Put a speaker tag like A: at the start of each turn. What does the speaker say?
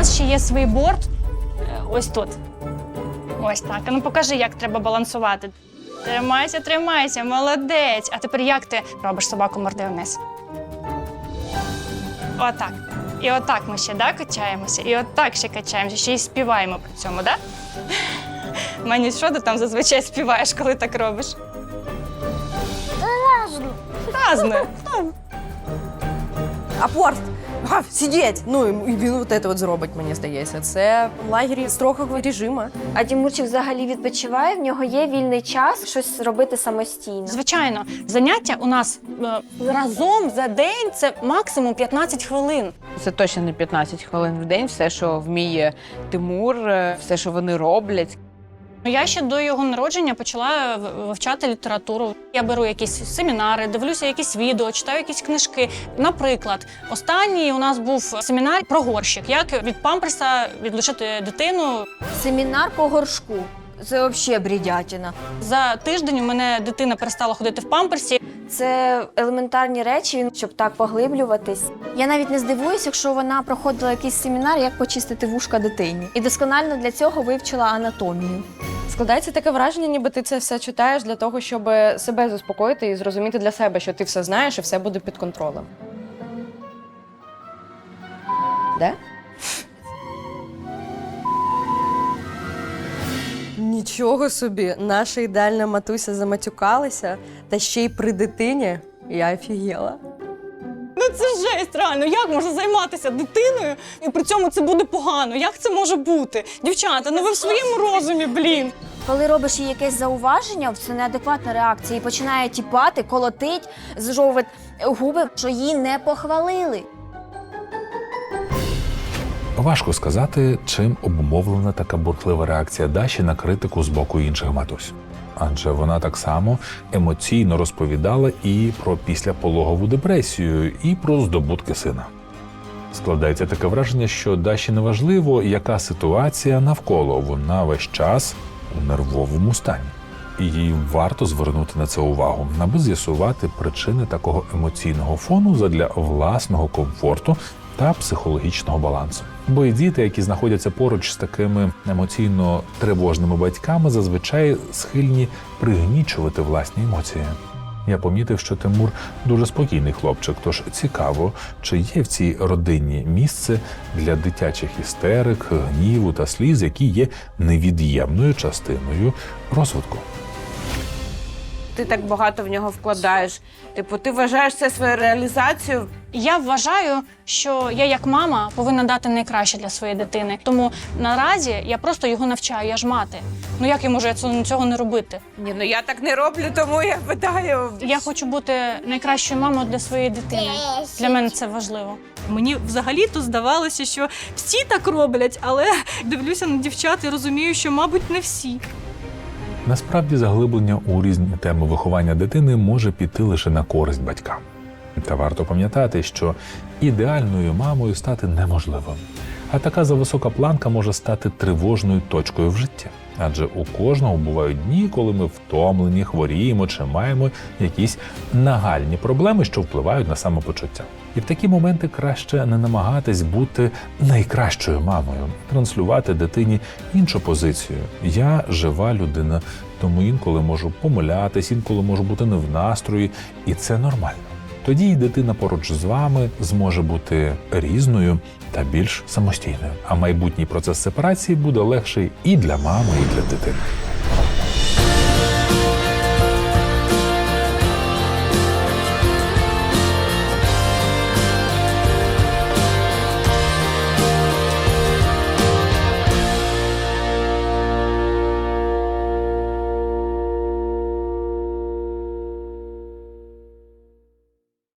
A: нас ще є свій борт е, ось тут. Ось так. Ну покажи, як треба балансувати. Тримайся, тримайся, молодець. А тепер як ти робиш собаку морди вниз? Отак. І отак ми ще да, качаємося, і отак ще качаємося, ще й співаємо при цьому, да? Мені що ти там зазвичай співаєш, коли так робиш? Разне.
B: Апорт! Гав, сидіть! Ну і він от це от зробить, мені здається. Це в лагері строгого режиму.
C: А Тимурчик взагалі відпочиває, в нього є вільний час щось робити самостійно.
A: Звичайно, заняття у нас е, разом за день це максимум 15 хвилин.
D: Це точно не 15 хвилин в день, все, що вміє Тимур, е, все, що вони роблять.
A: Ну, Я ще до його народження почала вивчати літературу. Я беру якісь семінари, дивлюся якісь відео, читаю якісь книжки. Наприклад, останній у нас був семінар про горщик, як від памперса відлучити дитину.
C: Семінар по горшку. Це взагалі бредятина.
A: За тиждень у мене дитина перестала ходити в памперсі.
C: Це елементарні речі, щоб так поглиблюватись. Я навіть не здивуюсь, якщо вона проходила якийсь семінар, як почистити вушка дитині. І досконально для цього вивчила анатомію.
B: Складається таке враження, ніби ти це все читаєш для того, щоб себе заспокоїти і зрозуміти для себе, що ти все знаєш і все буде під контролем. Де? Нічого собі, наша ідеальна матуся заматюкалася, та ще й при дитині. Я офігела.
A: Ну це жесть, реально. Як можна займатися дитиною і при цьому це буде погано? Як це може бути? Дівчата, ну ви в своєму розумі, блін.
C: Коли робиш їй якесь зауваження, це неадекватна реакція і починає тіпати, колотить, зжовувати губи, що її не похвалили.
E: Важко сказати, чим обумовлена така бурхлива реакція Даші на критику з боку інших матусь. Адже вона так само емоційно розповідала і про післяпологову депресію, і про здобутки сина. Складається таке враження, що Даші не важливо, яка ситуація навколо вона весь час у нервовому стані. І їй варто звернути на це увагу, аби з'ясувати причини такого емоційного фону задля власного комфорту та психологічного балансу. Бо і діти, які знаходяться поруч з такими емоційно тривожними батьками, зазвичай схильні пригнічувати власні емоції. Я помітив, що Тимур дуже спокійний хлопчик, тож цікаво, чи є в цій родині місце для дитячих істерик, гніву та сліз, які є невід'ємною частиною розвитку.
D: Ти так багато в нього вкладаєш. Типу, ти вважаєш це свою реалізацію.
A: Я вважаю, що я як мама повинна дати найкраще для своєї дитини. Тому наразі я просто його навчаю, я ж мати. Ну як я можу я цього- цього не робити?
D: Ні, ну я так не роблю, тому я питаю.
A: Я хочу бути найкращою мамою для своєї дитини. Для мене це важливо.
F: Мені взагалі-то здавалося, що всі так роблять, але дивлюся на дівчат і розумію, що, мабуть, не всі.
E: Насправді заглиблення у різні теми виховання дитини може піти лише на користь батькам. Та варто пам'ятати, що ідеальною мамою стати неможливо. А така зависока планка може стати тривожною точкою в житті. Адже у кожного бувають дні, коли ми втомлені, хворіємо чи маємо якісь нагальні проблеми, що впливають на самопочуття. І в такі моменти краще не намагатись бути найкращою мамою, транслювати дитині іншу позицію. Я жива людина, тому інколи можу помилятись, інколи можу бути не в настрої, і це нормально. Тоді й дитина поруч з вами зможе бути різною та більш самостійною. А майбутній процес сепарації буде легший і для мами, і для дитини.